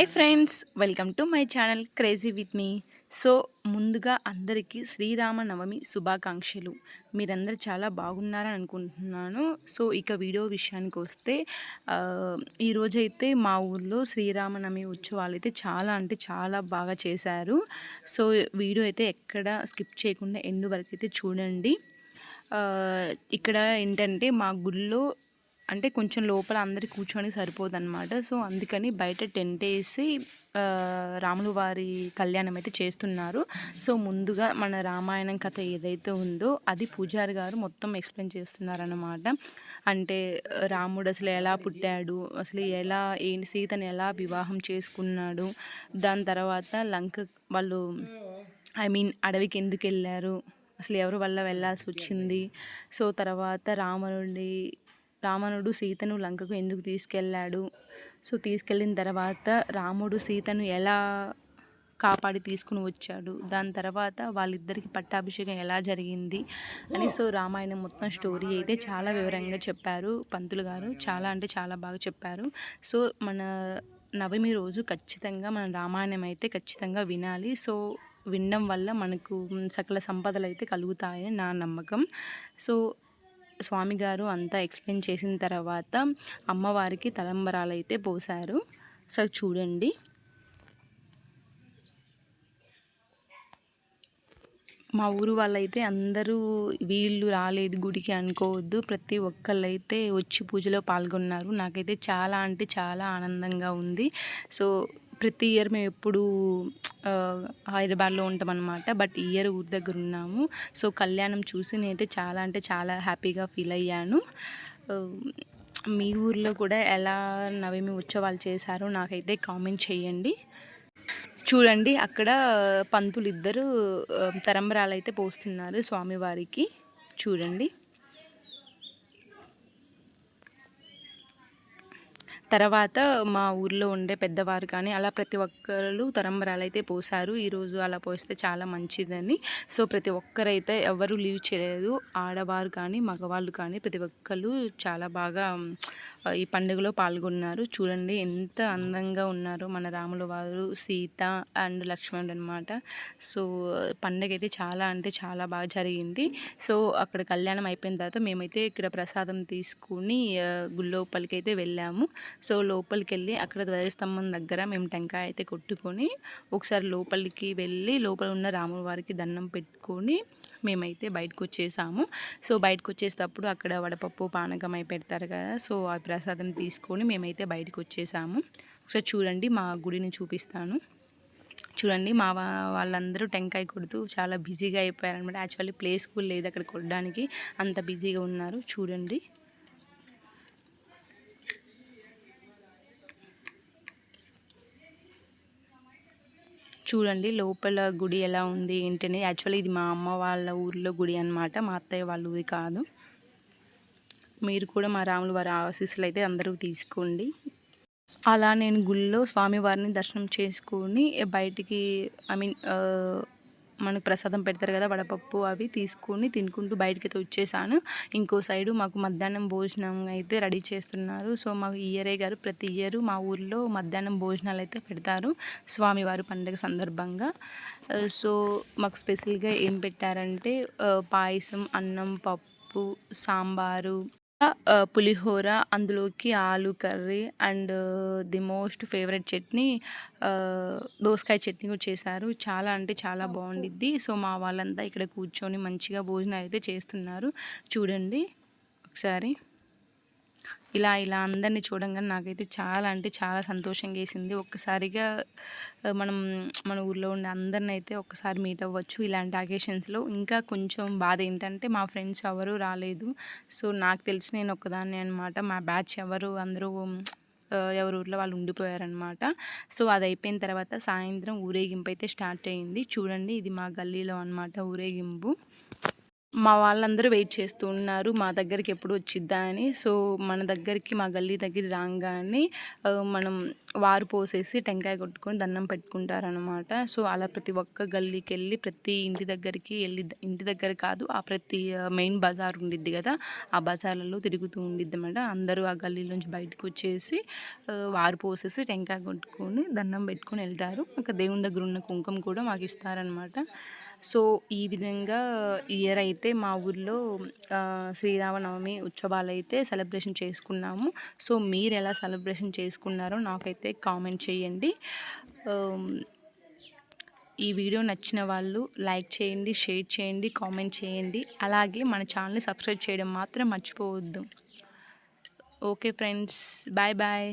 Hi friends welcome to my channel crazy with me. So ముందుగా అందరికీ శ్రీరామనవమి శుభాకాంక్షలు. మీరందరూ చాలా బాగున్నారని అనుకుంటున్నాను. సో ఇక వీడియో విషయానికి వస్తే ఈరోజైతే మా ఊర్లో శ్రీరామనవమి ఉత్సవాలు అయితే చాలా అంటే చాలా బాగా చేశారు. సో వీడియో అయితే ఎక్కడ స్కిప్ చేయకుండా ఎండు వరకు అయితే చూడండి. ఇక్కడ ఏంటంటే మా గుళ్ళో అంటే కొంచెం లోపల అందరి కూర్చొని సరిపోదు అనమాట సో అందుకని బయట టెంట్ వేసి రాములు వారి కళ్యాణం అయితే చేస్తున్నారు. సో ముందుగా మన రామాయణం కథ ఏదైతే ఉందో అది పూజారి గారు మొత్తం ఎక్స్ప్లెయిన్ చేస్తున్నారనమాట అంటే రాముడు అసలు ఎలా పుట్టాడు అసలు ఎలా ఏంటి సీతను ఎలా వివాహం చేసుకున్నాడు దాని తర్వాత లంక వాళ్ళు ఐ మీన్ అడవికి ఎందుకు వెళ్ళారు అసలు ఎవరి వల్ల వెళ్ళాల్సి వచ్చింది. సో తర్వాత రాముడి రావణుడు సీతను లంకకు ఎందుకు తీసుకెళ్ళాడు? సో తీసుకెళ్ళిన తర్వాత రాముడు సీతను ఎలా కాపాడి తీసుకుని వచ్చాడు? దాని తర్వాత వాళ్ళిద్దరికి పట్టాభిషేకం ఎలా జరిగింది? అని సో రామాయణం మొత్తం స్టోరీ అయితే చాలా వివరంగా చెప్పారు పంతులు గారు. చాలా అంటే చాలా బాగా చెప్పారు. సో మన నవమి రోజు ఖచ్చితంగా మన రామాయణం అయితే ఖచ్చితంగా వినాలి. సో వినడం వల్ల మనకు సకల సంపదలు అయితే కలుగుతాయని నా నమ్మకం. సో స్వామి గారు అంతా ఎక్స్ప్లెయిన్ చేసిన తర్వాత అమ్మవారికి తలంబరాలు అయితే పోసారు సో చూడండి. మా ఊరు వాళ్ళైతే అందరూ వీళ్ళు రాలేదు గుడికి అనుకోవద్దు. ప్రతి ఒక్కళ్ళైతే వచ్చి పూజలో పాల్గొన్నారు. నాకైతే చాలా అంటే చాలా ఆనందంగా ఉంది. సో ప్రతి ఇయర్ మేము ఎప్పుడు హైదరాబాద్లో ఉంటాం అనమాట బట్ ఈ ఇయర్ ఊరి దగ్గర ఉన్నాము. సో కళ్యాణం చూసి నేనైతే చాలా అంటే చాలా హ్యాపీగా ఫీల్ అయ్యాను. మీ ఊర్లో కూడా ఎలా నవమి ఉత్సవాలు చేశారో నాకైతే కామెంట్ చేయండి. చూడండి అక్కడ పంతులు ఇద్దరు తరంబరాలు అయితే పోస్తున్నారు స్వామివారికి. చూడండి. తర్వాత మా ఊర్లో ఉండే పెద్దవారు కానీ అలా ప్రతి ఒక్కరు తరంబరాలు అయితే పోసారు ఈరోజు అలా పోస్తే చాలా మంచిదని. సో ప్రతి ఒక్కరైతే ఎవరు లీవ్ చేయలేదు. ఆడవారు కానీ మగవాళ్ళు కానీ ప్రతి ఒక్కరు చాలా బాగా ఈ పండుగలో పాల్గొన్నారు. చూడండి ఎంత అందంగా ఉన్నారో మన రాముల వారు సీత అండ్ లక్ష్మణుడు అనమాట సో పండగ అయితే చాలా అంటే చాలా బాగా జరిగింది. సో అక్కడ కళ్యాణం అయిపోయిన తర్వాత మేమైతే ఇక్కడ ప్రసాదం తీసుకుని గుళ్ళోపలికి అయితే వెళ్ళాము. సో లోపలికి వెళ్ళి అక్కడ ధ్వజస్తంభం దగ్గర మేము టెంకాయ అయితే కొట్టుకొని ఒకసారి లోపలికి వెళ్ళి లోపల ఉన్న రాముల వారికి దండం పెట్టుకొని మేమైతే బయటకు వచ్చేసాము సో బయటకు వచ్చేటప్పుడు అక్కడ వడపప్పు పానకం అయి పెడతారు కదా సో ఆ ప్రసాదం తీసుకొని మేమైతే బయటకు వచ్చేసాము ఒకసారి చూడండి మా గుడిని చూపిస్తాను. చూడండి మా వా- వాళ్ళందరూ టెంకాయ కొడుతూ చాలా బిజీగా అయిపోయారు అనమాట యాక్చువల్లీ ప్లేస్ కూడా లేదు అక్కడ కొట్టడానికి. అంత బిజీగా ఉన్నారు. చూడండి. చూడండి లోపల గుడి ఎలా ఉంది ఏంటని యాక్చువల్లీ ఇది మా అమ్మ వాళ్ళ ఊర్లో గుడి అన్నమాట. మా అత్తయ్య వాళ్ళ ఊరి కాదు. మీరు కూడా మా రాములు వారి ఆశీస్సులు అయితే అందరూ తీసుకోండి. అలా నేను గుళ్ళో స్వామివారిని దర్శనం చేసుకొని బయటికి ఐ మీన్ uh, మనకు ప్రసాదం పెడతారు కదా వడపప్పు అవి తీసుకొని తినుకుంటూ బయటకి అయితే వచ్చేసాను. ఇంకో సైడు మాకు మధ్యాహ్నం భోజనం అయితే రెడీ చేస్తున్నారు. సో మాకు ఇయరే గారు ప్రతి ఇయర్ మా ఊర్లో మధ్యాహ్నం భోజనాలు అయితే పెడతారు స్వామివారి పండుగ సందర్భంగా. సో మాకు స్పెషల్గా ఏం పెట్టారంటే పాయసం అన్నం పప్పు సాంబారు పులిహోర అందులోకి aloo curry and the most favourite chutney దోసకాయ చట్నీ కూడా చేశారు. చాలా అంటే చాలా బాగుండిద్ది. సో మా వాళ్ళంతా ఇక్కడ కూర్చొని మంచిగా భోజనం అయితే చేస్తున్నారు. చూడండి ఒకసారి. ఇలా ఇలా అందరినీ చూడంగానే నాకైతే చాలా అంటే చాలా సంతోషంగా వేసింది ఒక్కసారిగా మనం మన ఊర్లో ఉండే అందరిని అయితే ఒక్కసారి మీట్ అవ్వచ్చు ఇలాంటి అకేషన్స్లో. ఇంకా కొంచెం బాధ ఏంటంటే మా ఫ్రెండ్స్ ఎవరు రాలేదు. సో నాకు తెలిసి నేను ఒక్కదాన్ని అనమాట మా బ్యాచ్ ఎవరు అందరూ ఎవరి ఊర్లో వాళ్ళు ఉండిపోయారనమాట సో అది అయిపోయిన తర్వాత సాయంత్రం ఊరేగింపు అయితే స్టార్ట్ అయింది. చూడండి ఇది మా గల్లీలో అనమాట ఊరేగింపు. మా వాళ్ళందరూ వెయిట్ చేస్తూ ఉన్నారు. మా దగ్గరికి ఎప్పుడు వచ్చిద్దా అని. సో మన దగ్గరికి మా గల్లీ దగ్గర రాగానే మనం వారు పోసేసి టెంకాయ కొట్టుకొని దండం పెట్టుకుంటారనమాట సో అలా ప్రతి ఒక్క గల్లీకి వెళ్ళి ప్రతి ఇంటి దగ్గరికి వెళ్ళి ఇంటి దగ్గర కాదు ఆ ప్రతి మెయిన్ బజార్ ఉండిద్ది కదా ఆ బజార్లలో తిరుగుతూ ఉండిద్ది అనమాట అందరూ ఆ గల్లీలోంచి బయటకు వచ్చేసి వారు పోసేసి టెంకాయ కొట్టుకొని దండం పెట్టుకొని వెళ్తారు. ఒక దేవుని దగ్గర ఉన్న కుంకుమ కూడా మాకు ఇస్తారనమాట సో ఈ విధంగా ఇయర్ అయితే మా ఊర్లో శ్రీరామనవమి ఉత్సవాలు అయితే సెలబ్రేషన్ చేసుకున్నాము. సో మీరు ఎలా సెలబ్రేషన్ చేసుకున్నారో నాకైతే కామెంట్ చేయండి. ఈ వీడియో నచ్చిన వాళ్ళు లైక్ చేయండి షేర్ చేయండి కామెంట్ చేయండి. అలాగే మన ఛానల్ని సబ్స్క్రైబ్ చేయడం మాత్రం మర్చిపోవద్దు. Okay friends bye bye